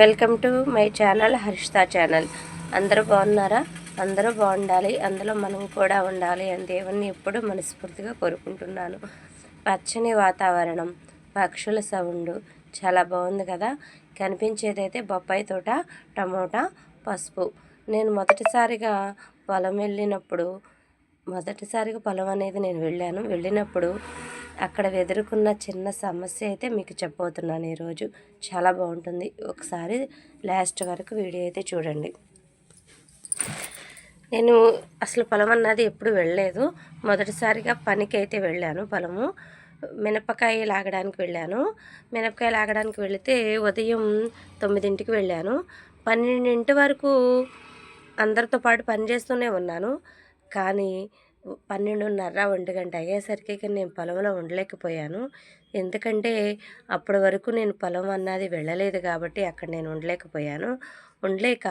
Welcome to my channel Harshita channel. అందరూ బాగున్నారా? అందరూ బాగుండాలి. అందులో మనం కూడా ఉండాలి అని దేవుణ్ణి ఎప్పుడూ మనస్ఫూర్తిగా కోరుకుంటున్నాను. పచ్చని వాతావరణం పక్షుల సౌండ్ చాలా బాగుంది కదా? కనిపించేదైతే బొప్పాయి తోట టమోటా పసుపు. నేను మొదటిసారిగా పొలం వెళ్ళినప్పుడు మొదటిసారిగా పొలం అనేది నేను వెళ్ళాను. వెళ్ళినప్పుడు అక్కడ ఎదుర్కొన్న చిన్న సమస్య అయితే మీకు చెప్పబోతున్నాను ఈరోజు. చాలా బాగుంటుంది. ఒకసారి లాస్ట్ వరకు వీడియో అయితే చూడండి. నేను అసలు పొలం అన్నది ఎప్పుడు వెళ్ళలేదు. మొదటిసారిగా పనికి అయితే వెళ్ళాను పొలము. మినపకాయ లాగడానికి వెళ్ళాను. మినపకాయ లాగడానికి వెళితే ఉదయం తొమ్మిదింటికి వెళ్ళాను. పన్నెండింటి వరకు అందరితో పాటు పని చేస్తూనే ఉన్నాను. కానీ పన్నెండున్నర ఒంటి గంట అయ్యేసరికి ఇక నేను పొలంలో ఉండలేకపోయాను. ఎందుకంటే అప్పటి వరకు నేను పొలం అన్నది వెళ్ళలేదు కాబట్టి అక్కడ నేను ఉండలేకపోయాను. ఉండలేక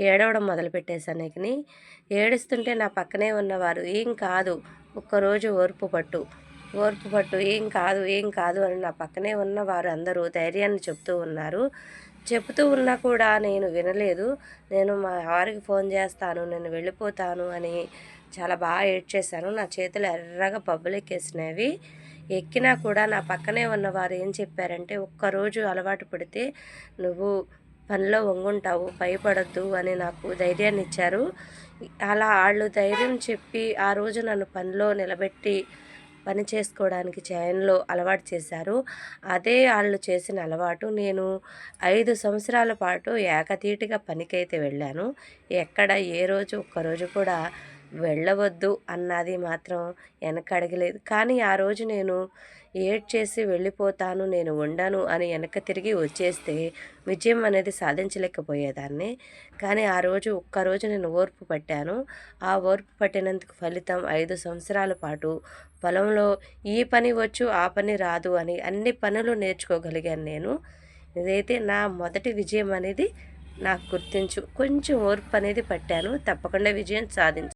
ఏడవడం మొదలుపెట్టేశాను ఇకని. ఏడుస్తుంటే నా పక్కనే ఉన్నవారు ఏం కాదు ఒక్కరోజు ఓర్పు పట్టు ఓర్పు పట్టు ఏం కాదు ఏం కాదు అని నా పక్కనే ఉన్న వారు అందరూ ధైర్యాన్ని చెప్తూ ఉన్నారు. చెబుతూ ఉన్నా కూడా నేను వినలేదు. నేను మా వారికి ఫోన్ చేస్తాను నేను వెళ్ళిపోతాను అని చాలా బాగా ఏడ్చేశాను. నా చేతులు ఎర్రగా పబ్బులెక్కేసినవి ఎక్కినా కూడా నా పక్కనే ఉన్నవారు ఏం చెప్పారంటే ఒక్కరోజు అలవాటు పడితే నువ్వు పనిలో వంగుంటావు భయపడద్దు అని నాకు ధైర్యాన్ని ఇచ్చారు. అలా వాళ్ళు ధైర్యం చెప్పి ఆ రోజు నన్ను పనిలో నిలబెట్టి పని చేసుకోవడానికి చైన్లో అలవాటు చేశారు. అదే వాళ్ళు చేసిన అలవాటు నేను ఐదు సంవత్సరాల పాటు ఏకతీటిగా పనికైతే వెళ్ళాను. ఎక్కడ ఏ రోజు ఒక్కరోజు కూడా వెళ్ళవద్దు అన్నది మాత్రం వెనకడగలేదు కానీ ఆ రోజు నేను ఏడ్ చేసి వెళ్ళిపోతాను నేను ఉండను అని వెనక తిరిగి వచ్చేస్తే విజయం అనేది సాధించలేకపోయేదాన్ని. కానీ ఆ రోజు ఒక్కరోజు నేను ఓర్పు పట్టాను. ఆ ఓర్పు పట్టినందుకు ఫలితం ఐదు సంవత్సరాల పాటు పొలంలో ఈ పని వచ్చు ఆ పని రాదు అని అన్ని పనులు నేర్చుకోగలిగాను నేను. ఇదైతే నా మొదటి విజయం అనేది నాకు గుర్తించు కొంచెం ఓర్పు అనేది పట్టాను. తప్పకుండా విజయం సాధించు